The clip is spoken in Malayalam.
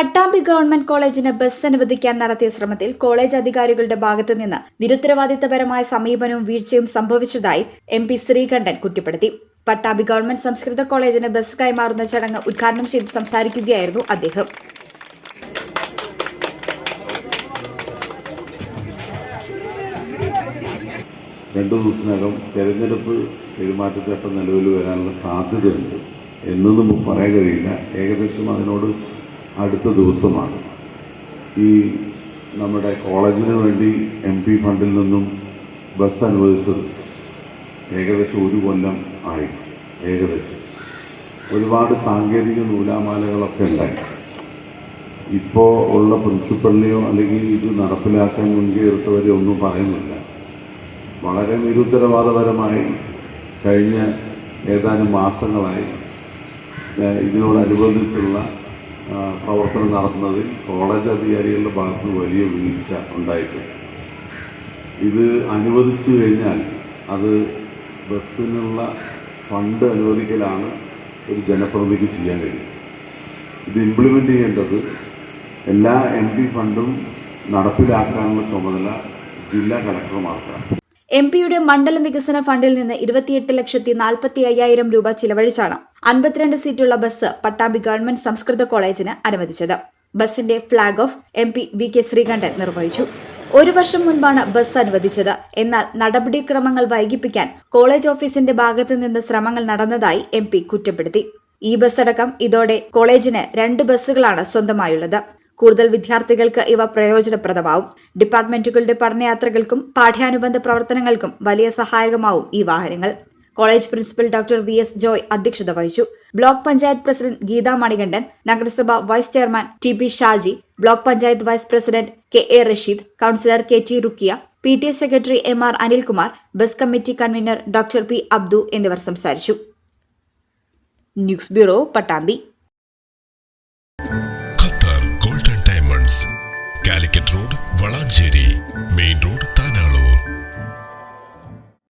പട്ടാമ്പി ഗവൺമെന്റ് കോളേജിന് ബസ് അനുവദിക്കാൻ നടത്തിയ ശ്രമത്തിൽ കോളേജ് അധികാരികളുടെ ഭാഗത്തു നിന്ന് നിരുത്തരവാദിത്തപരമായ സമീപനവും വീഴ്ചയും സംഭവിച്ചതായി എം പി ശ്രീകണ്ഠൻ കുറ്റപ്പെടുത്തി. പട്ടാമ്പി ഗവൺമെന്റ് സംസ്കൃത കോളേജിന് ബസ് കൈമാറുന്ന ചടങ്ങ് ഉദ്ഘാടനം ചെയ്ത് സംസാരിക്കുകയായിരുന്നു അദ്ദേഹം. രണ്ടു ദിവസത്തിനകം തെരഞ്ഞെടുപ്പ് പെരുമാറ്റച്ചട്ടം നിലവിൽ വരാനുള്ള സാധ്യതയുണ്ട്. എന്നൊന്നും പറയാൻ കഴിയില്ല. ഏകദേശം അതിനോട് അടുത്ത ദിവസമാണ്. ഈ നമ്മുടെ കോളേജിന് വേണ്ടി എം പി ഫണ്ടിൽ നിന്നും ബസ് അനുവദിച്ചത് ഏകദേശം ഒരു കൊല്ലം ആയി. ഏകദേശം. ഒരുപാട് സാങ്കേതിക നൂലാമാലകളൊക്കെ ഉണ്ടായി. ഇപ്പോൾ ഉള്ള പ്രിൻസിപ്പലിനെയോ അല്ലെങ്കിൽ ഇത് നടപ്പിലാക്കാൻ മുൻകൈ എടുത്തവരെയോ ഒന്നും പറയുന്നില്ല. വളരെ നിരുത്തരവാദപരമായി കഴിഞ്ഞ ഏതാനും മാസങ്ങളായി ഇതിനോടനുബന്ധിച്ചുള്ള പ്രവർത്തനം നടത്തുന്നതിൽ കോളേജ് അധികാരികളുടെ ഭാഗത്ത് വലിയ വീഴ്ച ഉണ്ടായിട്ടുണ്ട്. ഇത് അനുവദിച്ചു കഴിഞ്ഞാൽ അത് ബസ്സിനുള്ള ഫണ്ട് അനുവദിക്കലാണ് ഒരു ജനപ്രതിനിധിക്ക് ചെയ്യാൻ കഴിയും ഇത് ഇംപ്ലിമെന്റ് ചെയ്യേണ്ടത് എല്ലാ എം പി ഫണ്ടും നടപ്പിലാക്കാനുള്ള ചുമതല ജില്ലാ കലക്ടർമാർക്കാണ് എം പിയുടെ മണ്ഡലം വികസന ഫണ്ടിൽ നിന്ന് ഇരുപത്തിയെട്ട് ലക്ഷത്തി നാൽപ്പത്തി അയ്യായിരം രൂപ ചിലവഴിച്ചാണ്. അൻപത്തിരണ്ട് സീറ്റുള്ള ബസ് പട്ടാമ്പി ഗവൺമെന്റ് സംസ്കൃത കോളേജിന് അനുവദിച്ചത്. ബസിന്റെ flag off M P V K Sreekandan നിർവഹിച്ചു. ഒരു വർഷം മുൻപാണ് ബസ് അനുവദിച്ചത്. എന്നാൽ നടപടിക്രമങ്ങൾ വൈകിപ്പിക്കാൻ കോളേജ് ഓഫീസിന്റെ ഭാഗത്തു നിന്ന് ശ്രമങ്ങൾ നടന്നതായി എം പി കുറ്റപ്പെടുത്തി. ഈ ബസ് അടക്കം ഇതോടെ കോളേജിന് രണ്ട് ബസ്സുകളാണ് സ്വന്തമായുള്ളത്. കൂടുതൽ വിദ്യാർത്ഥികൾക്ക് ഇവ പ്രയോജനപ്രദമാവും. ഡിപ്പാർട്ട്മെന്റുകളുടെ പഠനയാത്രകൾക്കും പാഠ്യാനുബന്ധ പ്രവർത്തനങ്ങൾക്കും വലിയ സഹായകമാവും ഈ വാഹനങ്ങൾ. College principal doctor V S Joy അധ്യക്ഷത വഹിച്ചു. ബ്ലോക്ക് പഞ്ചായത്ത് പ്രസിഡന്റ് ഗീതാ മണികണ്ഠൻ നഗരസഭ vice chairman T P Shaji block panchayat vice president K A Rasheed councillor K T Rukkiya P T secretary M R Anilkumar bus committee convener doctor P Abdu എന്നിവർ സംസാരിച്ചു. News bureau Pattambi. Qatar golden diamonds Calicut road Valanchery main road Thanalur.